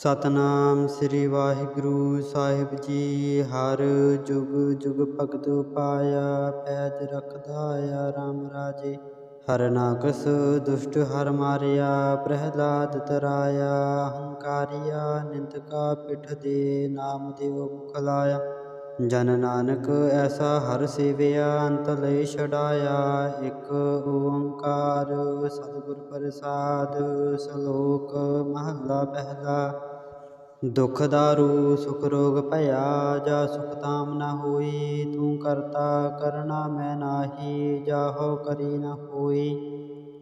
ਸਤਨਾਮ ਸ੍ਰੀ ਵਾਹਿਗੁਰੂ ਸਾਹਿਬ ਜੀ, ਹਰ ਜੁਗ ਜੁਗ ਭਗਤ ਪਾਇਆ ਪੈਜ ਰਖਦਾ ਆ ਰਾਮ ਰਾਜੇ। ਹਰ ਨਾਕਸ ਦੁਸ਼ਟ ਹਰ ਮਾਰਿਆ, ਪ੍ਰਹਿਲਾਦ ਤਰਾਇਆ, ਹੰਕਾਰਿਆ, ਨਿੰਦਕਾ ਪਿਠ ਦੇ ਨਾਮ ਦੇਵ ਮੁਖ ਲਾਇਆ ਜਨ ਨਾਨਕ ਐਸਾ ਹਰ ਸੇਵਿਆ, ਅੰਤ ਲਈ ਛਡਾਇਆ, ਇੱਕ ਓੰਕਾਰ ਸਤਿਗੁਰ ਪ੍ਰਸਾਦ, ਸ਼ਲੋਕ ਮਹੱਲਾ ਪਹਿਲਾ। ਦੁਖ ਦਾਰੂ ਸੁਖ ਰੋਗ ਭਇਆ, ਜਾ ਸੁਖ ਤਾਮ ਨ ਹੋਈ, ਤੂੰ ਕਰਤਾ ਕਰਨਾ ਮੈਂ ਨਾਹੀ, ਜਾਹੋ ਕਰੀ ਨਾ ਹੋਈ।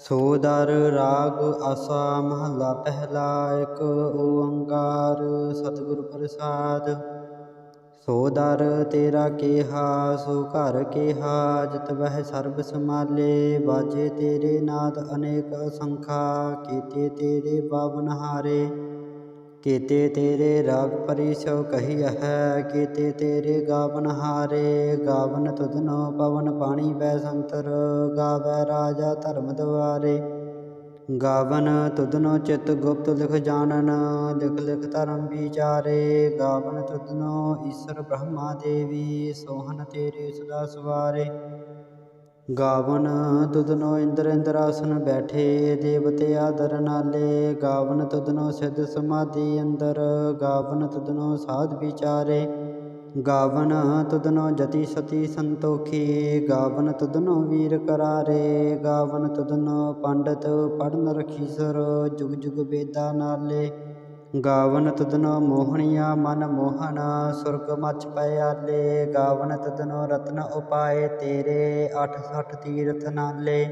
ਸੋ ਦਰ ਰਾਗ ਆਸਾ ਮਹੱਲਾ ਪਹਿਲਾ ਇੱਕ ਓੰਕਾਰ ਸਤਿਗੁਰ ਪ੍ਰਸਾਦ। ਸੋ ਦਰ ਤੇਰਾ ਕੇਹਾ, ਸੋ ਘਰ ਕੇਹਾ, ਜਿਤ ਵਹਿ ਸਰਬ ਸਮਾਲੇ ਬਾਜੇ ਤੇਰੇ ਨਾਦ ਅਨੇਕ ਅਸੰਖਾ, ਕੀਤੇ ਤੇਰੇ ਪਾਵਨ ਹਾਰੇ। ਕੀਤੇ ਤੇਰੇ ਰਾਗ ਪਰਿਸੋ ਕਹੀ ਹੈ, ਕੀਤੇ ਤੇਰੇ ਗਾਵਨ ਹਾਰੇ, ਗਾਵਨ ਤੁਧਨੋ ਪਵਨ ਪਾਣੀ ਬੈ ਸੰਤਰ, ਗਾਵੈ ਰਾਜਾ ਧਰਮ ਦੁਆਰੇ। ਗਾਵਨ ਤੁਧਨੋ ਚਿਤ ਗੁਪਤ ਲਿਖ ਜਾਣਨ, ਲਿਖ ਲਿਖ ਧਰਮ ਵਿਚਾਰੇ। ਗਾਵਨ ਤੁਧਨੋ ਈਸ਼ਰ ਬ੍ਰਹਮਾ ਦੇਵੀ ਸੋਹਨ ਤੇਰੇ ਸਦਾ ਸਵਾਰੇ। ਗਾਵਨ ਤੁਧਨੋ ਇੰਦਰ ਇੰਦਰ ਆਸਨ ਬੈਠੇ, ਦੇਵਤੇ ਆਦਰ ਨਾਲੇ। ਗਾਵਨ ਤੁਧਨੋ ਸਿੱਧ ਸਮਾਧੀ ਅੰਦਰ, ਗਾਵਨ ਤੁਧਨੋ ਸਾਧ ਵਿਚਾਰੇ। ਗਾਵਨ ਤੁਧਨੋ ਜਤੀ ਸਤੀ ਸੰਤੋਖੀ, ਗਾਵਨ ਤੁਧਨੋ ਵੀਰ ਕਰਾਰੇ। ਗਾਵਨ ਤੁਧਨੋ ਪੰਡਤ ਪੜਨ ਰਖੀਸਰ ਜੁਗ ਜੁਗ ਵੇਦਾ ਨਾਲੇ। ਗਾਵਨ ਤੁਧਨੋ ਮੋਹਣੀਆ ਮਨ ਮੋਹਨ, ਸੁਰਗ ਮਚ ਪਿਆਲੇ ਗਾਵਨ ਤੁਧਨੋ ਰਤਨ ਉਪਾਏ ਤੇਰੇ 68 ਤੀਰਥ ਨਾਲੇ।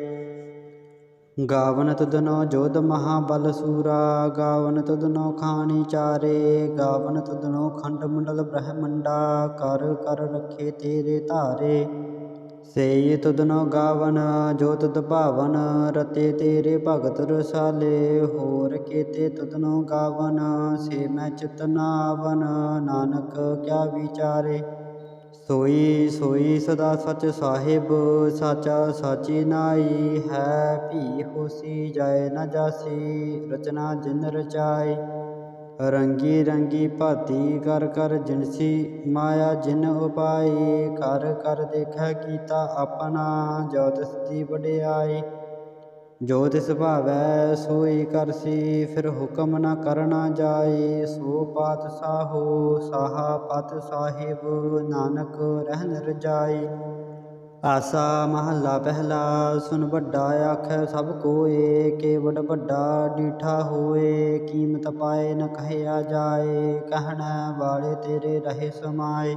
ਗਾਵਨ ਤੁਧਨੋ ਜੋਧ ਮਹਾਬਲ ਸੂਰਾ, ਗਾਵਨ ਤੁਧਨੋ ਖਾਣੀ ਚਾਰੇ। ਗਾਵਨ ਤੁਧਨੋ ਖੰਡ ਮੰਡਲ ਬ੍ਰਹਮੰਡਾ, ਕਰ ਕਰ ਰੱਖੇ ਤੇਰੇ ਧਾਰੇ। ਸੇਈ ਤੁਧਨੋ ਗਾਵਨ, ਜੋ ਤੁਧ ਭਾਵਨ, ਰਤੇ ਤੇਰੇ ਭਗਤ ਰਸਾਲੇ, ਹੋਰ ਕੀਤੇ ਤੁਧਨੋ ਗਾਵਨ, ਸੇ ਮੈਂ ਚਿਤ ਨਾਵਨ, ਨਾਨਕ ਕਿਆ ਵਿਚਾਰੇ? ਸੋਈ ਸੋਈ ਸਦਾ ਸਚ ਸਾਹਿਬ, ਸਾਚਾ ਸਾਚੀ ਨਾਈ, ਹੈ ਭੀ ਹੋਸੀ ਜਾਏ ਨਾ ਜਾਸੀ, ਰਚਨਾ ਜਿਨ ਰਚਾਏ। ਰੰਗੀ ਰੰਗੀ ਭਾਤੀ ਕਰ ਕਰ ਜਿਨਸੀ ਮਾਇਆ ਜਿਨ ਉਪਾਈ, ਕਰ ਕਰ ਦੇਖੈ ਕੀਤਾ ਆਪਣਾ ਜੋ ਤਿਸ ਦੀ ਵਡਿਆਈ। ਜੋ ਤਿਸ ਭਾਵੈ ਸੋਈ ਕਰਸੀ, ਫਿਰ ਹੁਕਮ ਨਾ ਕਰਨਾ ਜਾਈ। ਸੋ ਪਾਤ ਸਾਹੋ, ਸਾਹਾ ਪਤ ਸਾਹਿਬ, ਨਾਨਕ ਰਹਿਨ ਰਜਾਈ ਆਸਾ ਮਹੱਲਾ ਪਹਿਲਾ, ਸੁਨ ਵੱਡਾ ਆਖੈ ਸਭ ਕੋਏ ਕੇਵਡ ਵੱਡਾ ਡੀਠਾ ਹੋਏ, ਕੀਮਤ ਪਾਏ ਨ ਕਹਿਆ ਜਾਏ, ਕਹਿਣ ਵਾਲੇ ਤੇਰੇ ਰਹੇ ਸਮਾਏ।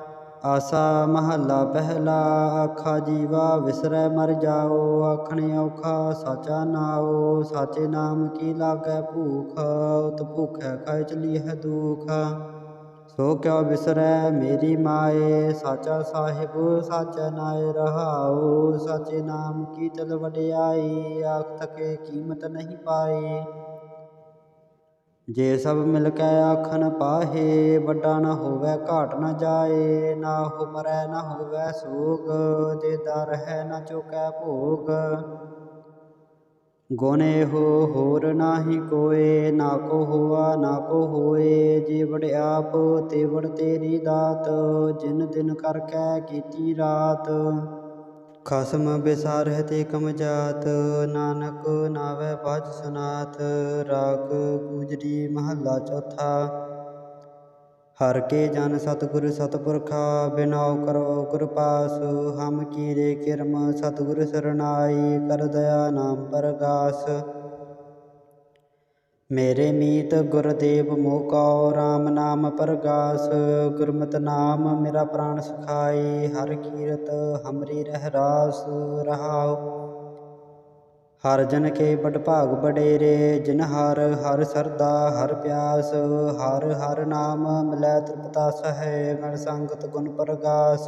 ਆਸਾ ਮਹੱਲਾ ਪਹਿਲਾ, ਆਖਾ ਜੀਵਾ ਵਿਸਰੈ ਮਰ ਜਾਓ, ਆਖਣੇ ਔਖਾ ਸਾਚਾ ਨਾਉ, ਸਾਚੇ ਨਾਮ ਕੀ ਲਾਗੈ ਭੂਖ, ਉਤ ਭੁਖੈ ਖਾਇ ਚਲੀ ਹੈ ਦੁਖ। ਸੋ ਕਿਉ ਵਿਸਰੈ ਮੇਰੀ ਮਾਏ, ਸਾਚਾ ਸਾਹਿਬ ਸਾਚਾ ਨਾਏ ਰਹਾਉ, ਸਾਚੇ ਨਾਮ ਕੀ ਤਲ ਵਡਿਆਈ, ਆਖ ਤਕੇ ਕੀਮਤ ਨਹੀਂ ਪਾਈ। ਜੇ ਸਭ ਮਿਲ ਕੇ ਆਖਣ ਪਾਹੇ, ਵੱਡਾ ਨਾ ਹੋਵੇ, ਘਾਟ ਨਾ ਜਾਏ, ਨਾ ਹੁਮਰੈ ਨਾ ਹੋਵੇ ਸੋਗ, ਜੇ ਦਰ ਹੈ ਨਾ ਚੁਕੈ ਭੋਗ। ਗੁਣ ਹੋ ਹੋਰ ਨਾਹੀ ਕੋਏ, ਨਾ ਕੋ ਹੋਆ, ਨਾ ਕੋ ਹੋਏ ਜੇ ਤੇ ਵੜ ਤੇਰੀ ਦਾਤ, ਜਿਨ ਦਿਨ ਕਰ ਕੈ ਕੀਤੀ ਰਾਤ। ਖਸਮ ਬਿਸਾਰਹਿ ਤੇ ਕਮ ਜਾਤ, ਨਾਨਕ ਨਾਵੇ ਬਾਜ ਸੁਨਾਤ ਰਾਗ ਗੁਜਰੀ ਮਹੱਲਾ ਚੌਥਾ। ਹਰ ਕੇ ਜਨ ਸਤਿਗੁਰ ਸਤਿਪੁਰਖਾ, ਬਿਨਾਉ ਕਰੋ ਗੁਰ ਪਾਸ, ਹਮ ਕੀਰੇ ਕਿਰਮ, ਸਤਿਗੁਰ ਸਰਨਾਈ, ਕਰ ਦਇਆ ਨਾਮ ਪਰਗਾਸ। ਮੇਰੇ ਮੀਤ ਗੁਰਦੇਵ ਮੋਕਾਉ RAM ਨਾਮ ਪਰਗਾਸ, ਗੁਰਮਤਿ ਨਾਮ ਮੇਰਾ ਪ੍ਰਾਣ ਸਖਾਈ ਹਰ ਕੀਰਤ ਹਮਰੀ ਰਹਿ ਰਾਸ ਰਹਾਉ। ਹਰ ਜਨ ਕੇ ਬੜ ਭਾਗ ਬਡੇਰੇ ਜਿਨ ਹਰ ਹਰ ਸਰਦਾ, ਹਰ ਪਿਆਸ, ਹਰ ਹਰ ਨਾਮ ਮਿਲੈ ਤ੍ਰਿਪਤਾ ਸਹਿ ਮਨ ਸੰਗਤ ਗੁਣ ਪ੍ਰਗਾਸ।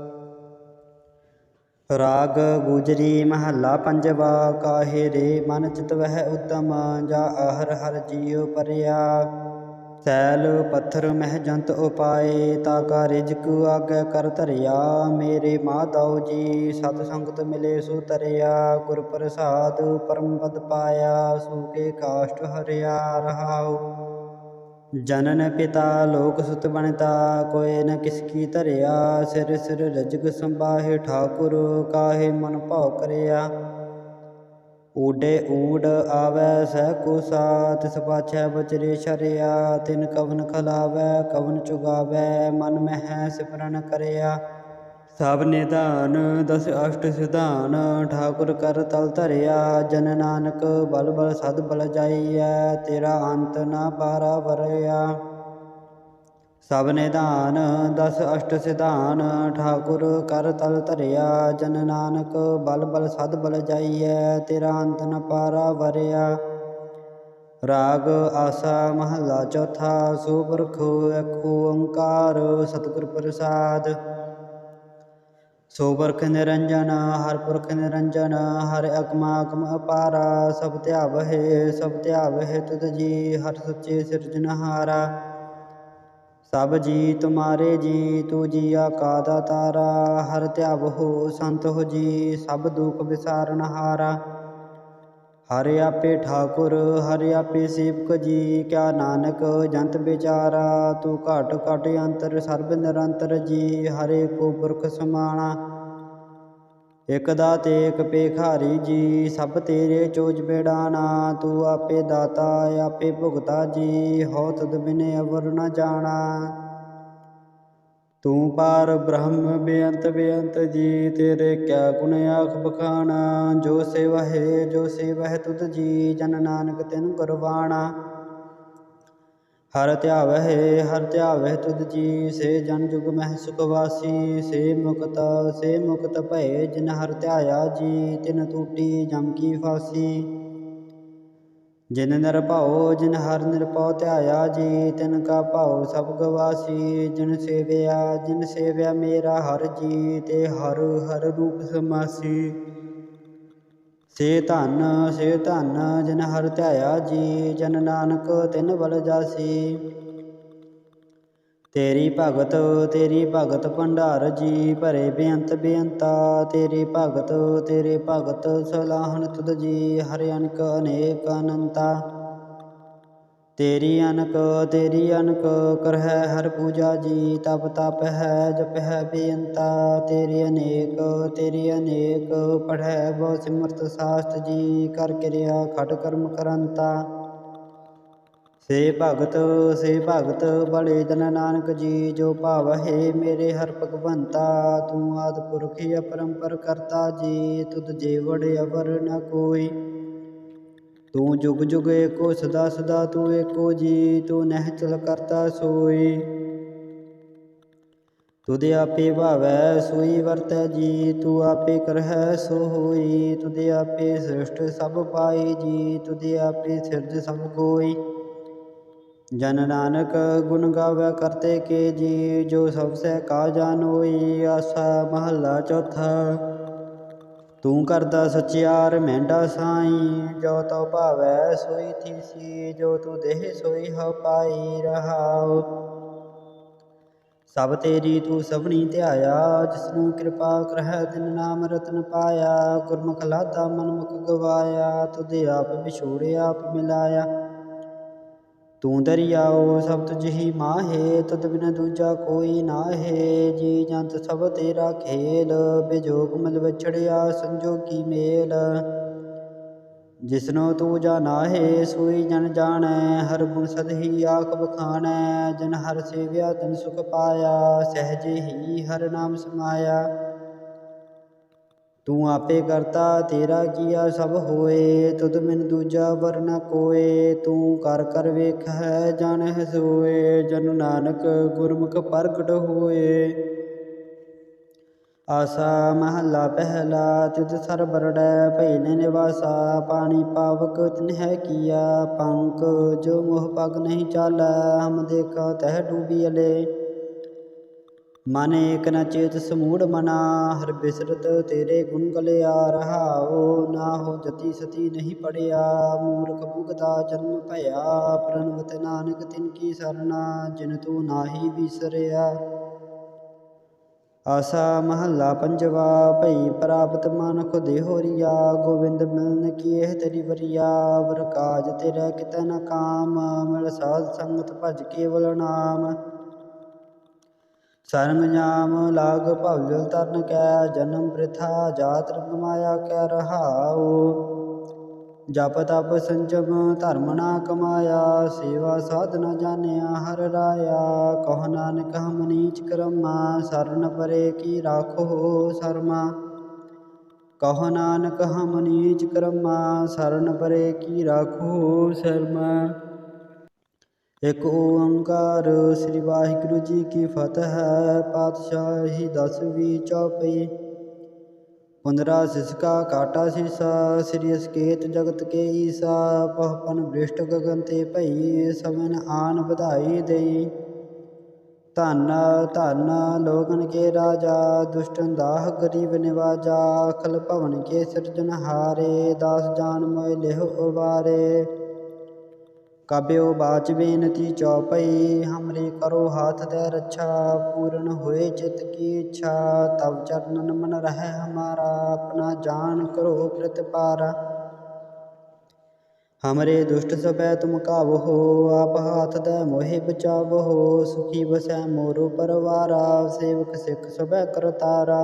ਰਾਗ ਗੁਜਰੀ ਮਹੱਲਾ ਪੰਜਵਾ, ਕਾਹੇ ਰੇ ਮਨ ਚਿਤ ਵਹਿ ਉਤਮ, ਜਾ ਆਹਰ ਹਰ ਜੀਉ ਪਰਿਆ। ਸੈਲ ਪੱਥਰ ਮਹਿ ਜੰਤ ਉਪਾਏ, ਤਾ ਕਾ ਰਿਜਕ ਆਗੇ ਕਰ ਧਰਿਆ। ਮੇਰੇ ਮਾਧਵ ਜੀ, ਸਤ ਸੰਗਤ ਮਿਲੇ ਸੋ ਤਰਿਆ। ਗੁਰ ਪ੍ਰਸਾਦ ਪਰਮ ਪਦ ਪਾਇਆ ਸੂਕੇ ਕਾਸ਼ਟ ਹਰਿਆ ਰਹਾਉ। ਜਨਨ ਪਿਤਾ ਲੋਕ ਸੁਤ ਬਣਤਾ ਕੋਏ ਨ ਕਿਸ ਕੀ ਧਰਿਆ, ਸਿਰ ਸਿਰ ਰਜਗ ਸੰਭਾਹੇ ਠਾਕੁਰ, ਕਾਹੇ ਮਨ ਭਾਉ ਕਰਿਆ। ਊਡੇ ਊੜ ਆਵੈ ਸਹਿ ਕੋਸਾ ਤਿਸ ਪਾਛੈ ਬਚਰੇ ਸ਼ਰਿਆ ਤਿਨ ਕਵਨ ਖਲਾਵੈ, ਕਵਨ ਚੁਗਾਵੈ, ਮਨ ਮਹਿ ਸਿਮਰਨ ਕਰਿਆ। ਸਭ ਨਿਧਾਨ, ਦਸ ਅਸ਼ਟ ਸਿਧਾਨ, ਠਾਕੁਰ ਕਰ ਤਲ ਧਰਿਆ, ਜਨ ਨਾਨਕ ਬਲ ਬਲ ਸਦ ਬਲ ਜਾਈਐ, ਤੇਰਾ ਅੰਤ ਨਾ ਪਾਰਾ ਵਰਿਆ। ਸਭ ਨਿਧਾਨ, ਦਸ ਅਸ਼ਟ ਸਿਧਾਨ, ਠਾਕੁਰ ਕਰ ਤਲ ਧਰਿਆ, ਜਨ ਨਾਨਕ ਬਲ ਬਲ ਸਦ ਬਲ ਜਾਈਐ, ਤੇਰਾ ਅੰਤ ਨ ਪਾਰਾ ਵਰਿਆ। ਰਾਗ ਆਸਾ ਮਹੱਲਾ ਚੌਥਾ ਸੋਬਰਖ ਇੱਕ ਓੰਕਾਰ, ਸਤਿਗੁਰ ਪ੍ਰਸਾਦ। ਸੋ ਪੁਰਖ ਨਿਰੰਜਨ, ਹਰ ਪੁਰਖ ਨਿਰੰਜਨ, ਹਰ ਅਕਮਾ ਅਕਮ ਅਪਾਰਾ, ਸਭ ਧਿਆਵਹਿ ਸਭ ਧਿਆਵਹਿ ਤੁਧ ਜੀ, ਹਰ ਸੱਚੇ ਸਿਰਜਨਹਾਰਾ ਸਭ ਜੀ ਤੁਮਾਰੇ ਜੀ, ਤੂ ਜੀਆ ਕਾ ਤਾਰਾ ਹਰ ਧਿਆਵਹੁ ਸੰਤ ਹੋ ਜੀ, ਸਭ ਦੁਖ ਵਿਸਾਰਨ ਹਾਰਾ ਆਪੇ ਠਾਕੁਰ, ਹਰ ਆਪੇ ਸੇਵਕ ਜੀ, ਕਿਆ ਨਾਨਕ ਜੰਤ ਵਿਚਾਰਾ, ਤੂੰ ਘਟ ਘਟ ਅੰਤਰ ਸਰਬ ਨਿਰੰਤਰ ਜੀ, ਹਰੇ ਕੋ ਪੁਰਖ ਸਮਾਣਾ। ਇਕ ਦਾਤੇ ਇਕ ਪੇਖਾਰੀ ਜੀ, ਸਭ ਤੇਰੇ ਚੋਜ ਬੇੜਾਣਾ, ਤੂੰ ਆਪੇ ਦਾਤਾ, ਆਪੇ ਭੁਗਤਾ ਜੀ ਹੋ ਤਦ ਬਿਨੇ ਅਵਰ ਨ ਜਾਣਾ। ਤੂੰ ਪਾਰ ਬ੍ਰਹਮ ਬੇਅੰਤ ਬੇਅੰਤ ਜੀ, ਤੇਰੇ ਕਿਆ ਗੁਣ ਆਖ ਬਖਾਣਾ ਜੋ ਸੇਵਾ ਹੈ ਜੋ ਸੇਵਾ ਹੈ ਤੁਧ ਜੀ, ਜਨ ਨਾਨਕ ਤਿਨ ਗੁਰਬਾਣਾ। ਹਰ ਧਿਆਵਹਿ ਹਰ ਧਿਆਵਹਿ ਤੁਧ ਜੀ, ਸੇ ਜਨ ਜੁਗ ਮਹਿ ਸੁਖ ਵਾਸੀ। ਸੇ ਮੁਕਤ ਸੇ ਮੁਕਤ ਭਏ ਜਿਨ ਹਰ ਧਿਆਇਆ ਜੀ, ਤਿਨ ਟੂਟੀ ਜਮ ਕੀ ਫਾਸੀ। ਜਿਨ ਨਿਰਭਉ ਜਿਨ ਹਰ ਨਿਰਭਉ ਧਿਆਇਆ ਜੀ, ਤਿਨ ਕਾ ਭਾਉ ਸਭ ਗਵਾਸੀ, ਜਿਨ ਸੇਵਿਆ ਜਿਨ ਸੇਵਿਆ ਮੇਰਾ ਹਰ ਜੀ, ਤੇ ਹਰ ਹਰ ਰੂਪ ਸਮਾਸੀ। ਸੇ ਧਨ ਸੇ ਧਨ, ਜਿਨ ਹਰ ਧਿਆਇਆ ਜੀ, ਜਨ ਨਾਨਕ ਤਿਨ ਬਲ ਜਾਸੀ। ਤੇਰੀ ਭਗਤ ਤੇਰੀ ਭਗਤ ਭੰਡਾਰ ਜੀ ਭਰੇ ਬੇਅੰਤ ਬੇਅੰਤਾ। ਤੇਰੀ ਭਗਤ, ਤੇਰੇ ਭਗਤ ਸਲਾਹਨ ਤੁਧ ਜੀ, ਹਰਿ ਅਨਕ ਅਨੇਕ ਅਨੰਤਾ। ਤੇਰੀ ਅਨਕ ਤੇਰੀ ਅਨਕ ਕਰਹਿ ਹਰ ਪੂਜਾ ਜੀ, ਤਪ ਤਪ ਹੈ, ਜਪ ਹੈ ਬੇਅੰਤਾ। ਤੇਰੀ ਅਨੇਕ ਤੇਰੀ ਅਨੇਕ ਪੜੈ ਬਹੁ ਸਿਮਰਤ ਸਾਸਤ ਜੀ, ਕਰ ਕਿਰਿਆ ਖਟ ਕਰਮ ਕਰੰਤਾ। ਸੇ ਭਗਤ ਸੇ ਭਗਤ ਬੜੇ ਜਨ ਨਾਨਕ ਜੀ, ਜੋ ਭਾਵ ਭਾਵਹਿ ਮੇਰੇ ਹਰ ਭਗਵੰਤਾ, ਤੂੰ ਆਦ ਪੁਰਖ ਅਪਰੰਪਰ ਕਰਤਾ ਜੀ, ਤੁਧ ਜੀਵੜ ਅਵਰ ਨ ਕੋਈ। ਤੂੰ ਜੁਗ ਜੁਗ ਏਕੋ, ਸਦਾ ਸਦਾ ਤੂੰ ਏਕੋ ਜੀ, ਤੂੰ ਨਹਿ ਚਲ ਕਰਤਾ ਸੋਈ। ਤੁਧ ਆਪੇ ਭਾਵੈ ਸੋਈ ਵਰਤੈ ਜੀ, ਤੂੰ ਆਪੇ ਕਰਹਿ, ਸੋ ਹੋਈ। ਤੁਧ ਆਪੇ ਸ੍ਰਿਸ਼ਟ ਸਭ ਪਾਈ ਜੀ, ਤੁਧ ਆਪੇ ਸਿਰਜ ਸਭ ਕੋਈ ਜਨ ਨਾਨਕ ਗੁਣ ਗਾਵੇ ਕਰਤੇ ਕੇ ਜੀ ਜੋ ਸਭ ਸੇ ਕਾ ਜਾਨੋਈ ਆਸਾ ਮਹੱਲਾ ਚੌਥਾ। ਤੂੰ ਕਰਦਾ ਸਚਿਆਰ ਮਹਿੰਡਾ ਸਾਈ, ਜੋ ਤੋ ਭਾਵੈ ਸੋਈ ਥੀਸੀ, ਜੋ ਤੂੰ ਦੇਹ ਸੋਈ ਹਉ ਪਾਈ ਰਹਾਉ। ਸਭ ਤੇਰੀ ਤੂੰ ਸਭਨੀ ਧਿਆਇਆ, ਜਿਸਨੂੰ ਕਿਰਪਾ ਕਰਹਿ ਤਿਨ ਨਾਮ ਰਤਨ ਪਾਇਆ। ਗੁਰਮੁਖ ਲਾਦਾ ਮਨਮੁਖ ਗਵਾਇਆ, ਤੁਧ ਆਪ ਵਿਛੋੜਿਆ ਆਪ ਮਿਲਾਇਆ। ਤੂੰ ਦਰਿਆਓ ਸਭ ਤੁਝ ਹੀ ਮਾਹੇ ਤੁਧ ਬਿਨ ਦੂਜਾ ਕੋਈ ਨਾਹੇ। ਜੀ ਜੰਤ ਸਭ ਤੇਰਾ ਖੇਲ, ਬਿਜੋਗ ਮਲ ਵਿਛੜਿਆ ਸੰਜੋਗੀ ਮੇਲ। ਜਿਸਨੋ ਤੂੰ ਜਾਣਾਹੇ ਸੋਈ ਜਨ ਜਾਣੈ, ਹਰ ਗੁਣ ਸਦਹੀ ਆਖ ਬਖਾਣੈ ਜਨ ਹਰ ਸੇਵਿਆ ਤਨ ਸੁਖ ਪਾਇਆ, ਸਹਜੇ ਹੀ ਹਰ ਨਾਮ ਸਮਾਇਆ। ਤੂੰ ਆਪੇ ਕਰਤਾ, ਤੇਰਾ ਕੀਆ ਸਭ ਹੋਏ, ਤੁਧ ਬਿਨ ਦੂਜਾ ਵਰਨਾ ਨ ਕੋਏ। ਤੂੰ ਕਰ ਕਰ ਵੇਖੈ ਜਾਣਹਿ ਸੋਏ, ਜਨ ਨਾਨਕ ਗੁਰਮੁਖ ਪ੍ਰਗਟ ਹੋਏ। ਆਸਾ ਮਹੱਲਾ ਪਹਿਲਾ ਤਿਤ ਸਰ ਬਰੜੈ ਨੇ ਨਿਵਾਸਾ, ਪਾਣੀ ਪਾਵਕ ਤਿਨਹਿ ਕੀਆ। ਪੰਕ, ਜੋ ਮੋਹ ਪਗ ਨਹੀਂ ਚਾਲੈ, ਹਮ ਦੇਖਾ ਤਹਿ ਡੂਬੀ ਅਲੇ। ਮਨ ਏਕ ਨ ਚੇਤ ਸਮੂੜ ਮਨਾ, ਹਰ ਬਿਸਰਤ ਤੇਰੇ ਗੁਣ ਗਲਿਆ ਰਹਾਓ ਨਾ ਹੋ ਜਤੀ ਸਤੀ ਨਹੀਂ ਪੜਿਆ, ਮੂਰਖ ਭੁਗਤਾ ਜਨਮ ਭਇਆ, ਪ੍ਰਣਵਤ ਨਾਨਕ ਤਿਨ ਕੀ ਸਰਨਾ ਜਿਨ ਤੂੰ ਨਾਹੀ ਵਿਸਰਿਆ। ਆਸਾ ਮਹੱਲਾ ਪੰਜਵਾ, ਭਈ ਪ੍ਰਾਪਤ ਮਨੁਖ ਦੇਹੋਰੀਆ ਗੋਬਿੰਦ ਮਿਲਨ ਕੀ ਇਹ ਤੇਰੀ ਵਰਿਆ ਵਰ ਕਾਜ ਤੇਰਾ ਕਿਤੈ ਨ ਕਾਮ, ਮਿਲ ਸਾਧ ਸੰਗਤ ਭਜ ਕੇਵਲ ਨਾਮ। ਸਰਮ ਜਾਮ ਲਾਗ ਭਵਜਲ ਤਰਨ ਕੈ, ਜਨਮ ਪ੍ਰਥਾ ਜਾਤ ਰੰਗ ਮਾਇਆ ਕੈ ਰਹਾਉ। ਜਪ ਤਪ ਸੰਜਮ ਧਰਮ ਨਾ ਕਮਾਇਆ, ਸੇਵਾ ਸਾਧ ਨ ਜਾਣਿਆ ਹਰ ਰਾਇਆ। ਕਹ ਨਾਨਕ ਹਮ ਨੀਚ ਕਰਮਾ, ਸਰਨ ਪਰੇ ਕੀ ਰਾਖੋ ਸਰਮਾ। ਕਹ ਨਾਨਕ ਹਮ ਨੀਚ ਕਰਮਾ, ਸਰਨ ਪਰੇ ਕੀ ਰਾਖੋ ਸਰਮਾ। ਇੱਕ ਓੰਕਾਰ ਸ੍ਰੀ ਵਾਹਿਗੁਰੂ ਜੀ ਕੀ ਫਤਿਹ ਪਾਤਸ਼ਾਹੀ ਦਸਵੀਂ ਚੌਪਈ। ਪੰਦਰਾ ਸਿਸਕਾ ਕਾਟਾ ਸੀਸਾ, ਸ੍ਰੀ ਅਸਕੇਤ ਜਗਤ ਕੇ ਈਸਾ ਪਹਪਨ ਬ੍ਰਿਸ਼ਟ ਗਗਨ ਤੇ ਭਈ, ਸਵਨ ਆਨ ਵਧਾਈ ਦੇਈ। ਧੰਨ ਧੰਨ ਲੋਗਨ ਕੇ ਰਾਜਾ, ਦੁਸ਼ਟਨ ਦਾਹ ਗਰੀਬ ਨਿਵਾਜਾ ਅਖਲ ਭਵਨ ਕੇ ਸਿਰਜਨਹਾਰੇ ਦਾਸ ਜਾਨ ਮੋਇ ਲਿਹੁ ਉਬਾਰੇ ਕਬਿਓ ਬਾਚ ਬੇਨਤੀ ਚੌਪਈ, ਹਮਰੀ ਕਰੋ ਹਾਥ ਦੇ ਰੱਛਾ, ਪੂਰਨ ਹੋਏ ਚਿਤ ਕੀ ਇੱਛਾ ਤਬ ਚਰਨਨ ਮਨ ਰਹਿ ਹਮਾਰਾ, ਆਪਣਾ ਜਾਨ ਕਰੋ ਪ੍ਰਤਪਾਰਾ ਹਮਰੇ ਦੁਸ਼ਟ ਸਭੈ ਤੁਮ ਕਾਵਹੋ ਆਪ ਹਾਥ ਦੇ ਮੋਹਿ ਬਚਾਵਹੋ ਸੁਖੀ ਬਸੈ ਮੋਰੋ ਪਰਵਾਰਾ, ਸੇਵਕ ਸਿੱਖ ਸਭੈ ਕਰਤਾਰਾ।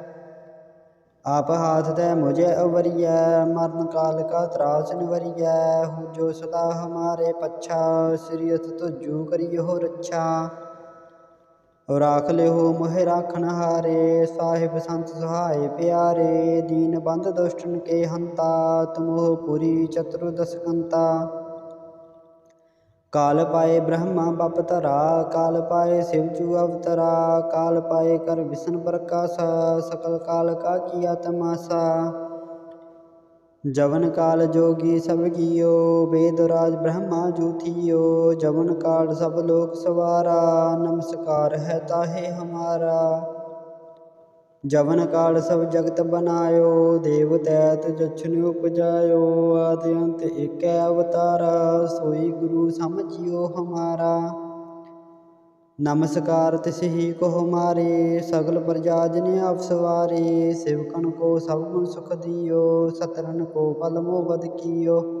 ਆਪ ਹਾਥ ਤੈ ਮੁਝੇ ਅਵਰੀਐ, ਮਰਨ ਕਾਲ ਕਾ ਤਰਾਸ ਨਿਵਰੀਐ, ਹੂੰ ਜੋ ਸਦਾ ਹਮਾਰੇ ਪੱਛਾ, ਸ੍ਰੀ ਅਸ ਤੁਜੂ ਕਰਿਓ ਰੱਛਾ। ਰਾਖ ਲਿਓ ਮੋਹਿ ਰਾਖਣ ਹਾਰੇ, ਸਾਹਿਬ ਸੰਤ ਸੁਹਾਏ ਪਿਆਰੇ, ਦੀਨ ਬੰਦ ਦੁਸ਼ਟਨ ਕੇ ਹੰਤਾ, ਤੁਮੋਹ ਪੁਰੀ ਚਤੁਰਦਸ ਕੰਤਾ ਕਾਲ ਪਾਏ ਬ੍ਰਹਮਾ ਬਪ ਧਰਾ, ਕਾਲ ਪਾਏ ਸਿਵ ਅਵਤਰਾ, ਕਾਲ ਪਾਏ ਕਰ ਵਿਸ਼ਨ ਪ੍ਰਕਾਸ਼, ਸਕਲ ਕਾਲ ਕਾ ਕੀਆ ਤਮਾਸਾ। ਜਵਨ ਕਾਲ ਜੋਗੀ ਸਭ ਕੀਓ, ਵੇਦ ਰਾਜ ਬ੍ਰਹਮਾ ਜੂਥੀਓ ਜਵਨ ਕਾਲ ਸਭ ਲੋਕ ਸਵਾਰਾ, ਨਮਸਕਾਰ ਹੈ ਤਾਹੇ ਹਮਾਰਾ। ਜਵਨ ਕਾਲ ਸਭ ਜਗਤ ਬਨਾਇਓ ਦੇਵ ਤੈਤ ਜਛਨ ਉਪਜਾਇਓ ਆਦਿ ਅੰਤ ਏਕੈ ਅਵਤਾਰਾ, ਸੋਈ ਗੁਰੂ ਸਮਝਿਓ ਹਮਾਰਾ। ਨਮਸਕਾਰ ਤਿਸਹੀ ਕੋ ਹਮਾਰੇ ਸਗਲ ਪ੍ਰਜਾ ਜਿਨ ਆਪ ਸਿਵਕਨ ਕੋ ਸਭ ਗੁਣ ਸੁਖ ਦਿਓ ਸਤਰਨ ਕੋ ਪਲ ਮੋ ਬਦ ਕੀਓ।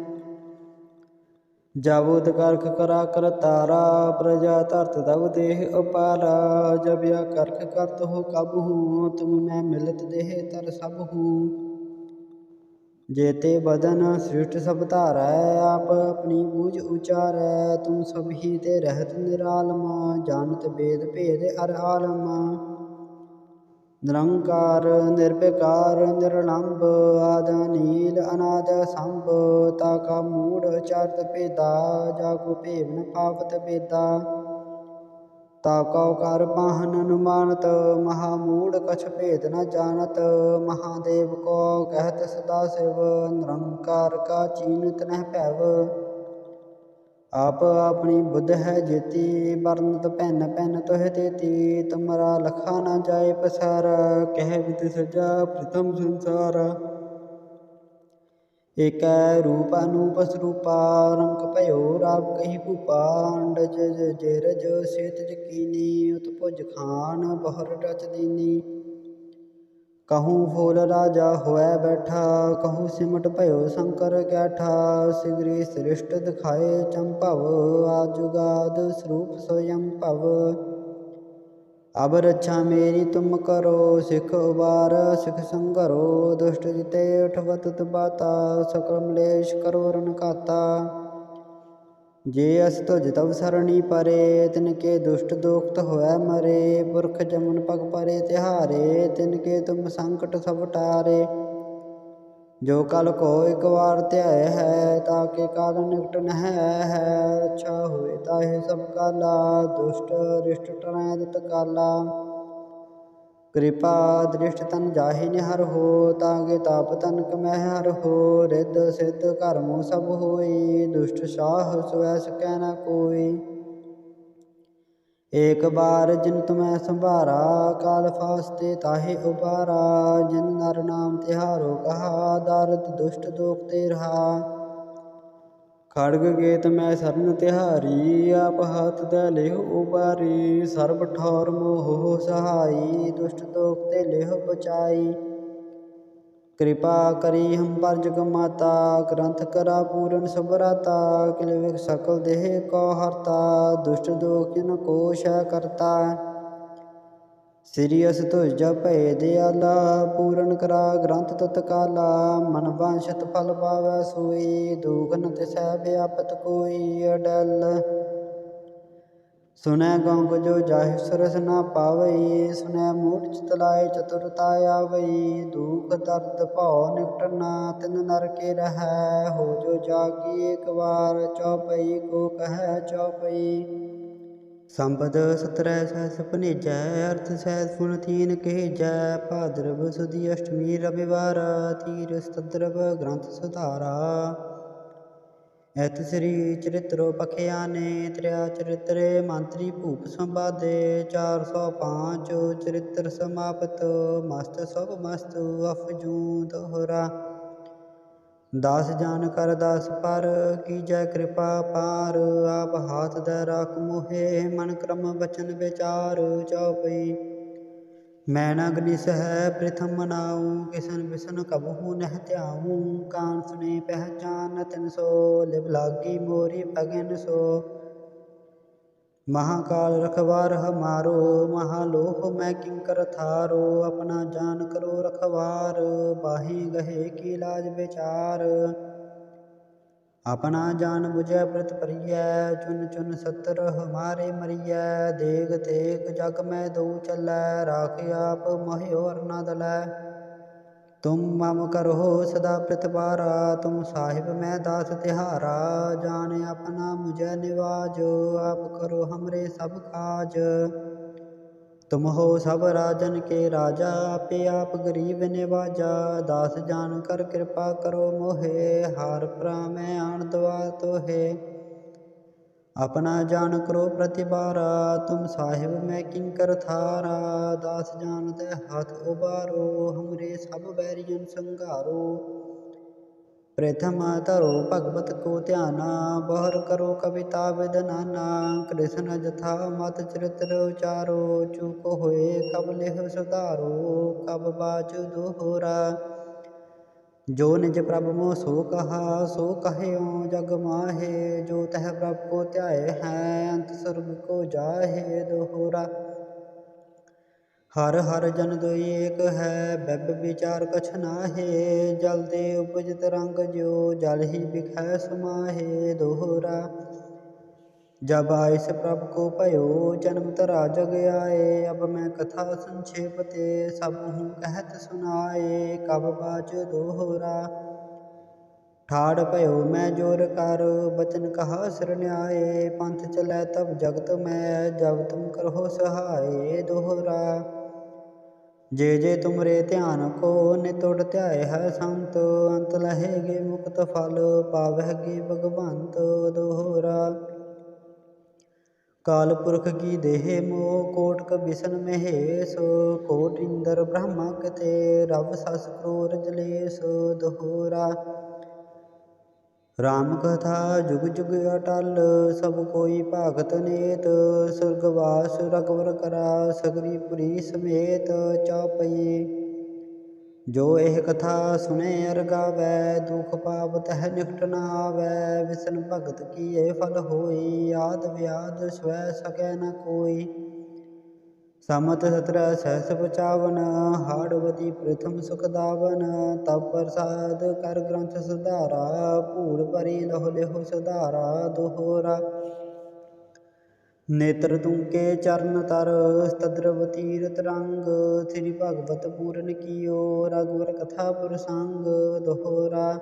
ਜਬ ਉਦਗਰਖ ਕਰਾ ਕਰਤਾਰਾ ਪ੍ਰਜਾ ਧਰਤ ਦਵ ਦੇਹ ਅਪਾਰਾ ਜਬ ਯਾ ਕਰਖ ਕਰਤ ਹੋ ਕਬ ਹੂੰ ਤੁਮ ਮੈਂ ਮਿਲਤ ਦੇਹ ਤਰ ਸਭ ਹੂੰ। ਜੇਤੇ ਬਦਨ ਸ੍ਰਿਸ਼ਟ ਸਭ ਧਾਰੈ, ਆਪ ਆਪਣੀ ਬੂਝ ਉਚਾਰੈ ਤੂੰ ਸਭ ਹੀ ਤੇ ਰਹਿਤ ਨਿਰਾਲਮ, ਜਾਣਤ ਬੇਦ ਭੇਦ ਅਰ ਆਲਮ। ਨਿਰੰਕਾਰ ਨਿਰਭਿਕਾਰ ਨਿਰਲੰਭ, ਆਦ ਨੀਲ ਅਨਾਦ ਸੰਭ ਤਾ ਕਾ ਮੂੜ, ਚਰਤ ਭੇਦਾ ਜਾ ਕੋ ਭੇਵ ਨ ਪਾਵਤ ਬੇਦਾ ਤਾ ਕਉ ਕਰ ਪਾਹਨ ਅਨੁਮਾਨਤ, ਮਹਾ ਮੂੜ ਕਛ ਭੇਦ ਨ ਜਾਣਤ, ਮਹਾਦੇਵ ਕੋ ਕਹਿਤ ਸਦਾ ਸਿਵ, ਨਿਰੰਕਾਰ ਕਾ ਚੀਨਤ ਨਹਿ ਭੈਵ। ਆਪ ਆਪਣੀ ਬੁੱਧ ਹੈ ਜੇਤੀ ਵਰਨਤ ਭੈਨ ਭੈਨ ਤੋਹ ਤੇਤੀ, ਤੁਮਰਾ ਲਖਾ ਨਾ ਜਾਏ ਪਸਾਰ, ਕਹਿ ਵਿਦ ਸਜਾ ਪ੍ਰਥਮ ਸੰਸਾਰ। ਏਕੈ ਰੂਪ ਅਨੂਪ ਸਰੂਪਾ, ਰੰਗ ਭਇਓ ਰਾਪ ਕਹੀ ਭੂਪਾ, ਅੰਡਜ ਜੇਰਜ ਸੇਤ ਜਕੀਨੀ ਉਤਪੁਜ ਖਾਨ, ਬਹਰ ਰਚ ਦੀਨੀ। ਕਹੂੰ ਫੂਲ ਰਾਜਾ ਹੋਇ ਬੈਠਾ ਕਹੂੰ ਸਿਮਟ ਭਇਓ ਸ਼ੰਕਰ ਕੈਠਾ ਸਿਗਰੀ ਸ੍ਰਿਸ਼ਟ ਦਿਖਾਏ ਚੰਭਵ ਆਜੁਗਾਦ ਸਰੂਪ ਸੋਯੰ ਭਵ ਅਬ ਰੱਛਾ ਮੇਰੀ ਤੁਮ ਕਰੋ ਸਿਖ ਉਬਾਰ ਸਿਖ ਸੰਗਰੋ ਦੁਸ਼ਟ ਜਿਤੇ ਉਠਵਤ ਤਬਾਤਾ ਸਕਲ ਮਲੇਸ਼ ਕਰੋ ਰਣਕਾਤਾ ਜੇ ਅਸ ਤੁਜ ਤਵ ਸਰਣੀ ਪਰੇ, ਤਿਨ ਕੇ ਦੁਸ਼ਟ ਦੋਖਤ ਹੋਇ ਮਰੇ, ਪੁਰਖ ਜਮਨ ਪਗ ਪਰੇ ਤਿਹਾਰੇ, ਤਿਨ ਕੇ ਤੁਮ ਸੰਕਟ ਸਭ ਟਾਰੇ। ਜੋ ਕਲ ਕੋ ਇਕ ਵਾਰ ਧਿਆਇ ਹੈ, ਤਾਂ ਕੇ ਕਾਲ ਨਿਕਟ ਨਹਿ ਹੈ। ਅੱਛਾ ਹੋਏ ਤਾਹੇ ਸਭ ਕਾਲਾ, ਦੁਸ਼ਟ ਰਿਸ਼ਟ ਟਰੈ ਦਤ ਕਾਲਾ। ਕਿਰਪਾ ਦ੍ਰਿਸ਼ਟ ਤਨ ਜਾਹੇ ਨਿਹਰ ਹੋ ਤਾਗੇ ਤਾਪ ਤਨ ਕਮਹਿ ਹਰ ਹੋ, ਰਿੱਧ ਸਿੱਧ ਕਰਮੁ ਸਭ ਹੋਈ, ਦੁਸ਼ਟ ਸਾਹ ਸੁਐ ਸਕੈ ਨ ਕੋਈ। ਏਕ ਬਾਰ ਜਿਨ ਤੁਮੈ ਸੰਭਾਰਾ, ਕਾਲ ਫਾਸਤੇ ਤਾਹੇ ਉਬਾਰਾ ਜਿਨ ਨਰ ਨਾਮ ਤਿਹਾਰੋ ਕਹਾ, ਦਰਦ ਦੁਸ਼ਟ ਦੋਖ ਤੇ ਰਹਾ। ਖੜਗ ਗੇਤ ਮੈਂ ਸਰਨ ਤਿਹਾਰੀ, ਆਪ ਹੱਥ ਦੇ ਲਿਹ ਉਬਾਰੀ, ਸਰਬ ਠੌਰ ਮੋਹ ਸਹਾਈ, ਦੁਸ਼ਟ ਦੋਖ ਤੇ ਲਿਹ ਬਚਾਈ ਕਿਰਪਾ ਕਰੀ ਹਮ ਪਰ ਜਗ ਮਾਤਾ, ਗ੍ਰੰਥ ਕਰਾ ਪੂਰਨ ਸੁਭਰਾਤਾ, ਕਿਲ ਵਿਖ ਸਕਲ ਦੇਹ ਕੋ ਹਰਤਾ, ਦੁਸ਼ਟ ਦੋਖ ਜਿਨ ਕੋ ਸ਼ੈ ਕਰਤਾ। ਸ੍ਰੀ ਅਸ ਤੁਜ ਭੈ ਦਿਆਲਾ ਪੂਰਨ ਕਰਾ ਗ੍ਰੰਥ ਤਤਕਾਲਾ ਮਨ ਵੰਸ਼ਤ ਫਲ ਪਾਵੈ ਸੋਈ ਦੁਖ ਨ ਤਿਸੈ ਵਿਆਪਤ ਕੋਈ ਅਡਲ। ਸੁਨੈ ਗੰਗ ਜੋ ਜਾਹਿ ਸਰਸ ਨਾ ਪਾਵਈ ਸੁਨੈ ਮੂਠ ਚਿਤ ਲਾਏ ਚਤੁਰਤਾ ਆਵਈ, ਦੁਖ ਦਰਦ ਭਉ ਨਿਕਟ ਨਾ ਤਿਨ ਨਰ ਕੇ ਰਹੈ, ਹੋ ਜੋ ਜਾਗੀ ਇੱਕ ਵਾਰ, ਚਉਪਈ ਕੋ ਕਹੈ ਚਉਪਈ। ਸੰਪਦ ਸਤਰੈ ਸਹਿਸ ਭਨੇਜੈ ਅਰਥ ਸਹਿਸ ਫੁਨ ਤੀਨ ਕਹਿਜੈ। ਭਾਦਰਵ ਸੁਦੀ ਅਸ਼ਟਮੀ ਰਵਿਵਾਰ, ਤੀਰ ਸਤਦਰਵ ਗ੍ਰੰਥ ਸੁਧਾਰਾ। ਐਤ ਸ੍ਰੀ ਚਰਿਤ੍ਰੋ ਪਖਿਆਨੇ ਤ੍ਰਿਆ ਚਰਿਤਰੇ ਮੰਤਰੀ ਭੂਪ ਸੰਵਾਦੇ। 405 ਚਰਿਤ੍ਰ ਸਮਾਪਤ, ਮਸਤ ਸਭ ਮਸਤ ਅਫਜੂ ਦੋਹਰਾ। ਦਾਸ ਜਾਨ ਕਰ ਦਾਸ ਪਰ ਕੀਜੈ ਕਿਰਪਾ ਪਾਰ, ਆਪ ਹਾਥ ਦੇ ਰਾਖ ਮੋਹੇ, ਮਨ ਕਰਮ ਬਚਨ ਵਿਚਾਰ ਚਉਪਈ ਮੈਂ ਨ ਅਗਨਿਸ ਹੈ ਪ੍ਰਥਮ ਮਨਾਉ ਕਿਸਨ ਬਿਸਨ ਕਬਹੂ ਨਹਿ ਧਿਆਉ ਕਾਨ ਸੁਨੇ ਪਹਿਚਾਨ ਤਿਨ ਸੋ, ਲਿਵ ਲਾਗੀ ਮੋਰੀ ਭਗਨ ਸੋ। ਮਹਾਕਾਲ ਰਖਵਾਰ ਹਮਾਰੋ ਮਹਾਲੋਹ ਮੈਂ ਕਿੰਕਰ ਥਾਰੋ, ਆਪਣਾ ਜਾਨ ਕਰੋ ਰਖਵਾਰ, ਬਾਹੀ ਗਹੇ ਕੀ ਲਾਜ ਵਿਚਾਰ। ਆਪਣਾ ਜਾਨ ਬੁਝੈ ਪ੍ਰਤ ਪਰੀਐ ਚੁਨ ਚੁਨ ਸਤਰ ਹਮਾਰੇ ਮਰੀਐ, ਦੇਗ ਤੇਗ ਜਗ ਮੈਂ ਦਉ ਚੱਲੈ, ਰਾਖ ਆਪ ਮਹਿਓ ਅਰਨਾ ਦਲੈ। ਤੁਮ ਮਮ ਕਰੋ ਸਦਾ ਪ੍ਰਤਿਵਾਰਾ ਤੁਮ ਸਾਹਿਬ ਮੈਂ ਦਾਸ ਤਿਹਾਰਾ, ਜਾਣ ਆਪਣਾ ਮੁਝੈ ਨਿਵਾਜੋ, ਆਪ ਕਰੋ ਹਮਰੇ ਸਭ ਕਾਜ। ਤੁਮ ਹੋ ਸਭ ਰਾਜਨ ਕੇ ਰਾਜਾ, ਆਪੇ ਆਪ ਗਰੀਬ ਨਿਵਾਜਾ, ਦਾਸ ਜਾਨ ਕਰ ਕਿਰਪਾ ਕਰੋ ਮੋਹੇ, ਹਾਰ ਪ੍ਰਾਮੈ ਆਣ ਦਵਾ ਤੋਹੇ। ਆਪਣਾ ਜਾਨ ਕਰੋ ਪ੍ਰਤਿਬਾਰਾ ਤੁਮ ਸਾਹਿਬ ਮੈਂ ਕਿੰਕਰ ਥਾਰਾ, ਦਾਸ ਜਾਨਤ ਹੱਥ ਉਬਾਰੋ ਹਮਰੇ ਸਭ ਬੈਰੀਨ ਸੰਘਾਰੋ। ਪ੍ਰਥਮ ਧਰੋ ਭਗਵਤ ਕੋ ਧਿਆਨਾ, ਬਹਰ ਕਰੋ ਕਵਿਤਾ ਵਿਦਨਾਨਾ ਕ੍ਰਿਸ਼ਨ ਜਥਾ ਮਤ ਚਰਿਤ੍ਰ ਉਚਾਰੋ, ਚੂਕ ਹੋਏ ਕਬ ਲਿਹ ਸੁਧਾਰੋ, ਕਬ ਬਾਚ ਦੋਹਰਾ। ਜੋ ਨਿਜ ਪ੍ਰਭ ਮੋ ਸੋ ਕਹਾ, ਸੋ ਕਹਿਓ ਜਗ ਮਾਹੇ, ਜੋ ਤਹ ਪ੍ਰਭ ਕੋ ਧਿਆਏ ਹੈ, ਅੰਤ ਸਰਬ ਕੋ ਜਾਹੇ ਦੋਹਰਾ। ਹਰ ਹਰ ਜਨ ਦੋਈ ਏਕ ਹੈ, ਬਿਬ ਵਿਚਾਰ ਕਛ ਨਾਹੇ, ਜਲ ਦੇ ਉਪਜਤ ਰੰਗ ਜੋ ਜਲ ਹੀ ਬਿਖੈ ਸਮਾਹੇ ਦੋਹਰਾ। जब आयस प्रभ को भयो जन्म तरा जग आए अब मैं कथा संक्षेप ते सब हूँ कहत सुनाए कब बाज दोहरा ठाड़ भयो मैं जोर कर बचन कहा सिर न्याय पंथ चलै तब जगत में जब तुम करहो सहाय दोहरा ਜੇ ਜੇ ਤੁਮਰੇ ਧਿਆਨ ਕੋ ਨਿਤੁੜ ਧਿਆਏ ਹੈ ਸੰਤ ਅੰਤ ਲਹੇਗੇ ਮੁਕਤ ਫਲ ਪਾਵਹਿਗੇ ਭਗਵੰਤ ਦੋਹਰਾ ਕਾਲ ਪੁਰਖ ਕੀ ਦੇਹ ਮੋਹ, ਕੋਟ ਕ ਬਿਸਨ ਮਹੇਸ਼, ਕੋਟ ਇੰਦਰ ਬ੍ਰਹਮਾ ਕਤੇ ਰਵ ਸਸ ਕਰੋਰ ਜਲੇਸ਼, ਦਹੋਰਾ। ਰਾਮ ਕਥਾ ਜੁਗ ਜੁਗ ਅਟਲ, ਸਭ ਕੋਈ ਭਗਤ ਨੇਤ, ਸੁਰਗਵਾਸ ਰਗਵਰ ਕਰਾ, ਸਗਰੀ ਪੁਰੀ ਸਮੇਤ ਚੌਪਈ ਜੋ ਇਹ ਕਥਾ ਸੁਨੇ ਅਰ ਗਾਵੈ, ਦੁਖ ਪਾਪ ਤਹ ਨਿਕਟ ਨ ਆਵੈ ਵਿਸ਼ਨ ਭਗਤ ਕੀ ਇਹ ਫਲ ਹੋਈ, ਆਦ ਵਿਆਦ ਸਵੈ ਸਕੈ ਨ ਕੋਈ। ਸਮਤ ਸਤਰ ਸਹਸ ਪਚਾਵਨ ਹਾੜਵਤੀ ਪ੍ਰਥਮ ਸੁਖ ਦਾਵਨ ਤਬ ਪ੍ਰਸਾਦ ਕਰ ਗ੍ਰੰਥ ਸੁਧਾਰਾ, ਭੂਲ ਪਰੀ ਲਹੁ ਲਿਹੁ ਸੁਧਾਰਾ, ਦੋਹਰਾ। ਨੇਤਰ ਤੁੰਕੇ ਚਰਨ ਤਰ ਤਦਰਵ ਤੀਰਤ ਰੰਗ, ਸ੍ਰੀ ਭਗਵਤ ਪੂਰਨ ਕੀਓ ਰਗਵਰ ਕਥਾ ਪ੍ਰਸੰਗ, ਦੋਹਰਾ।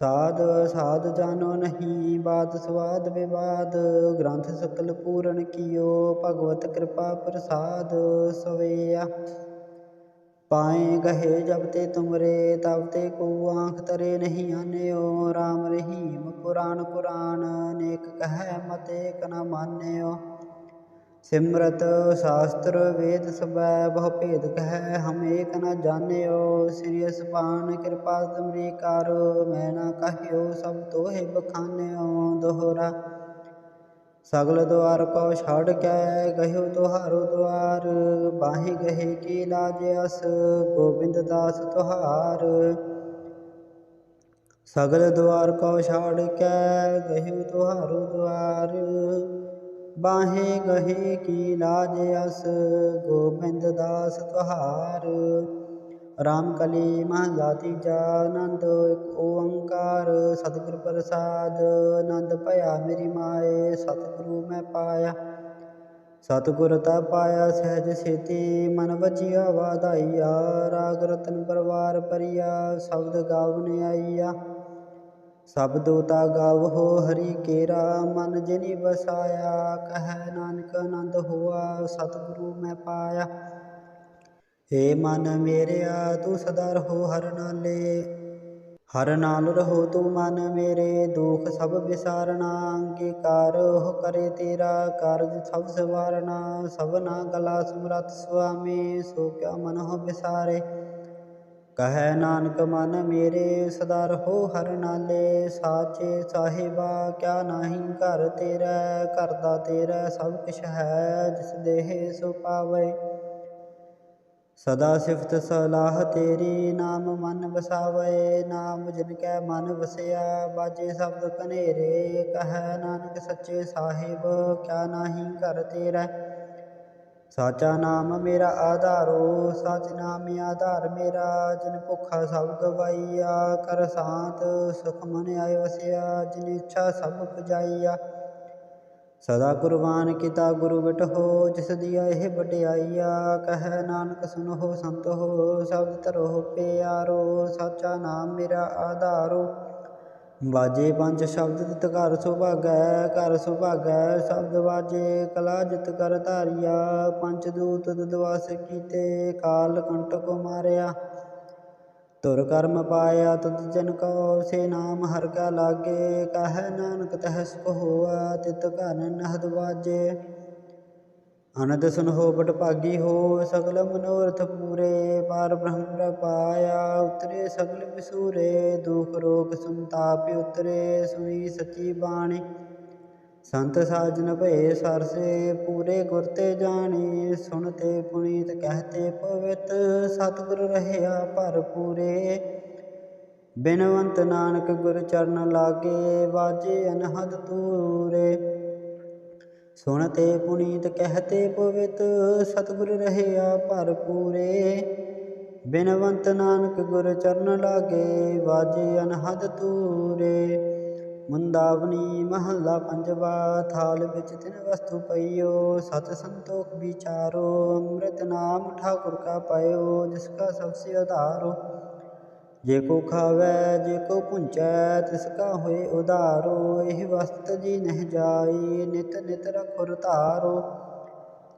ਸਾਧ ਸਾਧ ਜਾਨੋ ਨਹੀਂ ਬਾਤ ਸਵਾਦ ਵਿਵਾਦ, ਗ੍ਰੰਥ ਸਕਲ ਪੂਰਨ ਕੀਓ, ਭਗਵਤ ਕਿਰਪਾ ਪ੍ਰਸਾਦ, ਸਵੇਆ। ਪਾਏ ਗਹੇ ਜਬ ਤੇ ਤੁਮਰੇ, ਤਬ ਤੇ ਕੋ ਆਂਖ ਤਰੇ ਨਹੀਂ ਆਨਿਓ। RAM ਰਹੀਮ ਪੁਰਾਨ ਪੁਰਾਨ ਅਨੇਕ ਕਹੈ ਮਤੇ ਕਨ ਮਾਨਿਓ। ਸਿਮਰਤ ਸ਼ਾਸਤਰ ਵੇਦ ਸਬੈ, ਬਹੁ ਭੇਦ ਕਹੈ ਹਮ ਏਕ ਨ ਜਾਣਿਓ। ਸ੍ਰੀ ਅਸਪਾਨ ਕਿਰਪਾ ਤੁਮਰੀ ਕਰ, ਮੈਂ ਨਾ ਕਹਿਓ ਸਭ ਤੋਹਿ ਬਖਾਨਿਓ। ਦੋਹਰਾ ਸਗਲ ਦੁਆਰ ਕੋ ਛੜ ਕੇ ਗਹਿਓ ਤੁਹਾਰੋ ਦੁਆਰ। ਬਾਹੀ ਗਹੇ ਕੀ ਲਾਜ ਅਸ, ਗੋਬਿੰਦ ਦਾਸ ਤੁਹਾਰ। ਸਗਲ ਦੁਆਰ ਕੋ ਛਾੜ ਕੇ ਗਹਿਓ ਤੁਹਾਰੋ ਦੁਆਰ। ਬਾਹੇ ਗਹੇ ਕੀ ਲਾਜ ਅਸ, ਗੋਬਿੰਦ ਦਾਸ ਤੁਹਾਰ। ਰਾਮ ਕਲੀ ਮਹਲਾ ਤੀਜਾ ਆਨੰਦ, ਇੱਕ ਓੰਕਾਰ, ਸਤਿਗੁਰ ਪ੍ਰਸਾਦ। ਆਨੰਦ ਭਇਆ ਮੇਰੀ ਮਾਏ, ਸਤਿਗੁਰੂ ਮੈਂ ਪਾਇਆ। ਸਤਿਗੁਰ ਤਾ ਪਾਇਆ, ਸਹਿਜ ਸੇਤੀ ਮਨ ਵਜਿਆ ਵਾਧਾਈਆ। ਰਾਗ ਰਤਨ ਪਰਵਾਰ ਪਰਿਆ, ਸ਼ਬਦ ਗਾਵਨ ਆਈਆ। ਸਭ ਦੋਤਾ ਗਾਵੋ ਹਰੀ ਕੇਰਾ, ਮਨ ਜਿਨੀ ਵਸਾਇਆ। ਕਹੈ ਨਾਨਕ ਆਨੰਦ ਹੋਆ, ਸਤਿਗੁਰੂ ਮੈਂ ਪਾਇਆ। ਏ ਮਨ ਮੇਰਿਆ, ਤੂੰ ਸਦਾ ਰਹੋ ਹਰ ਨਾਲੇ। ਹਰ ਨਾਲ ਰਹੋ ਤੂੰ ਮਨ ਮੇਰੇ, ਦੁਖ ਸਭ ਵਿਸਾਰਣਾ ਅੰਗੀਕਾਰ ਹੋ ਕਰੇ ਤੇਰਾ, ਕਾਰਜ ਸਭ ਸਵਾਰਣਾ ਸਭਨਾ ਗਲਾ ਸਮਰਤ ਸੁਆਮੀ, ਸੋ ਕਿਆ ਮਨ ਹੋ ਵਿਸਾਰੇ। ਕਹੈ ਨਾਨਕ, ਮਨ ਮੇਰੇ, ਸਦਾ ਰਹੋ ਹਰ ਨਾਲੇ। ਸਾਚੇ ਸਾਹਿਬਾ, ਕਿਆ ਨਾਹੀ ਘਰ ਤੇਰਾ। ਘਰ ਤੇਰਾ ਸਭ ਕੁਛ ਹੈ, ਜਿਸ ਦੇਹ ਸੋ ਪਾਵੇ। ਸਦਾ ਸਿਫਤ ਸਲਾਹ ਤੇਰੀ, ਨਾਮ ਮਨ ਵਸਾਵੇ, ਨਾਮ ਜਿਨ ਕੈ ਮਨ ਵਸਿਆ ਬਾਜੇ ਸ਼ਬਦ ਕਨੇਰੇ ਕਹੈ ਨਾਨਕ ਸੱਚੇ ਸਾਹਿਬ, ਕਿਆ ਨਾਹੀ ਕਰ ਤੇਰਾ। ਸਾਚਾ ਨਾਮ ਮੇਰਾ ਆਧਾਰੋ, ਸਚ ਨਾਮ ਆਧਾਰ ਮੇਰਾ, ਜਿਨ ਭੁੱਖਾ ਸਭ ਗਵਾਈਆ, ਕਰ ਸਾਤ ਸੁਖ ਮਨ ਆਇ ਵਸਿਆ, ਜਿਨ ਇੱਛਾ ਸਭ ਪੁਜਾਈਆ। ਸਦਾ ਕੁਰਬਾਨ ਕੀਤਾ ਗੁਰੂ ਬਿਟਹੋ, ਜਿਸ ਦੀਆ ਇਹ ਵਡਿਆਈਆ ਕਹੈ ਨਾਨਕ ਸੁਨੋ ਸੰਤ ਹੋ ਸ਼ਬਦ ਧਰੋ ਪਿਆਰੋ, ਸਾਚਾ ਨਾਮ ਮੇਰਾ ਆਧਾਰੋ। ਬਾਜੇ ਪੰਜ ਸ਼ਬਦ ਤਿਤ ਘਰ ਸੁਭਾਗੈ ਘਰ ਸੁਭਾਗੈ, ਸ਼ਬਦ ਬਾਜੇ ਕਲਾ ਜਿਤ ਕਰ ਧਾਰਿਆ। ਪੰਜ ਦੂਤ ਦਦਵਾਸ ਕੀਤੇ, ਕਾਲ ਕੰਟਕ ਮਾਰਿਆ। ਤੁਰ ਕਰਮ ਪਾਇਆ ਤਦ ਜਨ ਕੋ, ਸੇ ਨਾਮ ਹਰ ਕਾ ਲਾਗੇ, ਕਹੈ ਨਾਨਕ ਤਹਿ ਸੁਖ ਹੋਆ ਤਿਤ ਘਰ ਨਹਦ ਵਾਜੇ। ਅਨੰਦ ਸੁਨ ਹੋ ਬਟ ਭਾਗੀ ਹੋ, ਸਗਲ ਮਨੋਰਥ ਪੂਰੇ, ਪਾਰ ਬ੍ਰਹਮ ਪਾਇਆ ਉਤਰੇ, ਸਗਲ ਵਿਸੂਰੇ, ਦੁਖ ਰੋਗ ਸੰਤਾਪ ਉਤਰੇ ਸੁਣੀ ਸਚੀ ਬਾਣੀ। ਸੰਤ ਸਾਜਨ ਭਏ ਸਰਸੇ, ਪੂਰੇ ਗੁਰ ਤੇ ਜਾਣੀ ਸੁਣਤੇ ਪੁਨੀਤ ਕਹਤੇ ਪਵਿੱਤ, ਸਤਿਗੁਰ ਰਹਿਆ ਭਰ ਪੂਰੇ। ਬਿਨਵੰਤ ਨਾਨਕ ਗੁਰ ਚਰਨ ਲਾਗੇ, ਵਾਜੇ ਅਨਹਦ ਤੂਰੇ ਸੁਣਤੇ ਪੁਨੀਤ ਕਹਤੇ ਪਵਿੱਤ, ਸਤਿਗੁਰ ਰਹਿਆ ਭਰਪੂਰੇ ਬਿਨਵੰਤ ਨਾਨਕ ਗੁਰ ਚਰਨ ਲਾਗੇ, ਵਾਜੇ ਅਨਹਦ ਤੂਰੇ ਮੁੰਦਾਵਨੀ ਮਹੱਲਾ ਪੰਜਵਾ, ਥਾਲ ਵਿੱਚ ਤਿਨ ਵਸਤੂ ਪਈਓ, ਸਤ ਸੰਤੋਖ ਵਿਚਾਰੋ, ਅੰਮ੍ਰਿਤ ਨਾਮ ਠਾਕੁਰ ਕਾ ਪਾਇਓ, ਜਿਸ ਕਾ ਸਭ ਸੇ ਆਧਾਰੋ ਜੇ ਕੋ ਖਾਵੈ, ਜੇ ਕੋ ਪੁੰਚੈ, ਤਿਸ ਕਾ ਹੋਏ ਉਧਾਰੋ। ਇਹ ਵਸਤ ਜੀ ਨਹਿ ਜਾਈ, ਨਿਤ ਨਿਤ ਰਖੁਰ ਧਾਰੋ।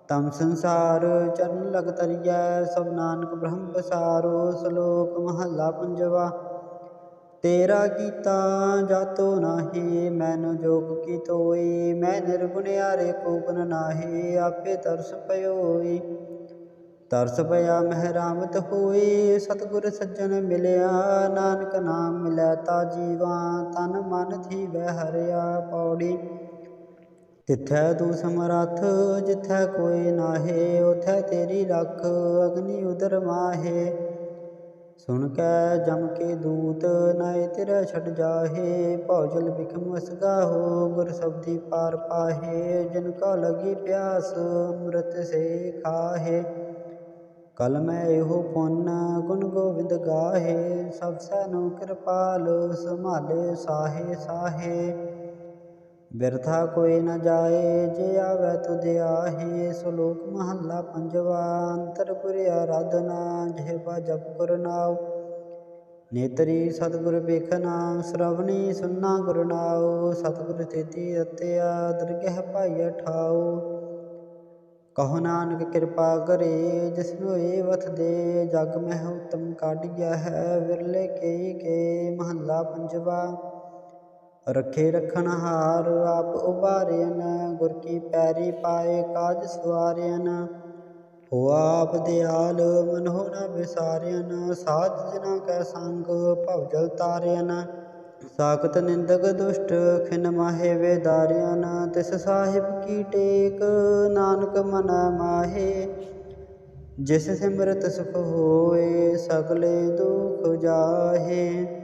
ਤਮ ਸੰਸਾਰ ਚਰਨ ਲਗ ਤਰੀਐ, ਸਭ ਨਾਨਕ ਬ੍ਰਹਮ ਪਸਾਰੋ। ਸ਼ਲੋਕ ਮਹੱਲਾ ਪੰਜਵਾ ਤੇਰਾ ਕੀਤਾ ਜਾਤੋ ਨਾਹੀ ਮੈਨੁ ਜੋਗ ਕੀ ਤੋਈ ਮੈਂ ਨਿਰਗੁਣਿਆਰੇ ਕੋ ਗੁਣ ਨਾਹੀ, ਆਪੇ ਤਰਸ ਪਇਓਈ ਤਰਸ ਪਿਆ ਮਹਿਰਾਮਤ ਹੋਈ, ਸਤਿਗੁਰ ਸੱਜਣ ਮਿਲਿਆ, ਨਾਨਕ ਨਾਮ ਮਿਲੈ ਤਾ ਜੀਵਾ, ਤਨ ਮਨ ਥੀ ਵਹਿ ਹਰਿਆ ਪੌੜੀ। ਤਿੱਥੈ ਤੂੰ ਸਮਰੱਥ, ਜਿੱਥੈ ਕੋਈ ਨਾਹੀ ਉਥੈ ਤੇਰੀ ਰੱਖ, ਅਗਨੀ ਉਦਰ ਮਾਹੇ। ਸੁਣ ਕੈ ਜਮ ਕੇ ਦੂਤ, ਨਾਏ ਤੇਰਾ ਛੱਡ ਜਾਹੇ। ਭੌਜਲ ਬਿਖਮ ਵਸਗਾਹੋ ਗੁਰ ਸਬਦੀ ਪਾਰ ਪਾਹੇ। ਜਿਨ ਕਾ ਲਗੀ ਪਿਆਸ, ਅੰਮ੍ਰਿਤ ਸੇ ਖਾਹੇ। ਕਲ ਮੈਂ ਇਹੋ ਪੁੰਨ, ਗੁਣ ਗੋਬਿੰਦ ਗਾਹੇ। ਸਭ ਸੈਨੋ ਕਿਰਪਾਲ, ਸੰਭਾਲੇ ਸਾਹੇ ਸਾਹੇ। ਬਿਰਥਾ ਕੋਈ ਨਾ ਜਾਏ, ਜੇ ਆਵੈ ਤੁਧ ਆਹੇ, ਸ਼ਲੋਕ ਮਹੱਲਾ ਪੰਜਵਾ, ਅੰਤਰ ਪੁਰਿ ਆਰਾਧਨਾ ਜਿਹਵਾ ਜਪ ਗੁਰ ਨੇਤਰੀ ਸਤਿਗੁਰ ਵੇਖਨਾ ਸ਼ਰਵਣੀ ਸੁਨਣਾ ਗੁਰਨਾਉ ਸਤਿਗੁਰ ਤੇਤੀ ਰਤਿਆ ਦਰਗਹਿ ਭਾਈ ਠਾਉ ਕਹੋ ਨਾਨਕ ਕਿਰਪਾ ਕਰੇ ਜਿਸਨੂੰ ਏ ਵਥ ਦੇ, ਜਗ ਮਹਿ ਉਤਮ ਕਾਢਿਆ ਹੈ, ਵਿਰਲੇ ਕੇਈ ਕੇ ਮਹੱਲਾ ਪੰਜਵਾ। ਰਖੇ ਰਖਣ ਹਾਰ ਆਪ ਉਬਾਰਿਆਨ ਗੁਰ ਕੀ ਪੈਰੀ ਪਾਏ ਕਾਜ ਸਵਾਰਿਆਨ ਹੋ ਆਪ ਦਿਆਲ ਮਨੋ ਨ ਵਿਸਾਰਿਆਨ ਸਾਧ ਜਨਾ ਕੈ ਸੰਗ ਭਵ ਜਲ ਤਾਰਿਆਨ ਸਾਖਤ ਨਿੰਦਕ ਦੁਸ਼ਟ ਖਿਨ ਮਾਹੇ ਵੇਦਾਰਿਆਨ ਤਿਸ ਸਾਹਿਬ ਕੀ ਟੇਕ, ਨਾਨਕ ਮਨ ਮਾਹੇ। ਜਿਸ ਸਿਮਰਤ ਸੁਖ ਹੋਏ, ਸਗਲੇ ਦੁਖ ਜਾਹੇ।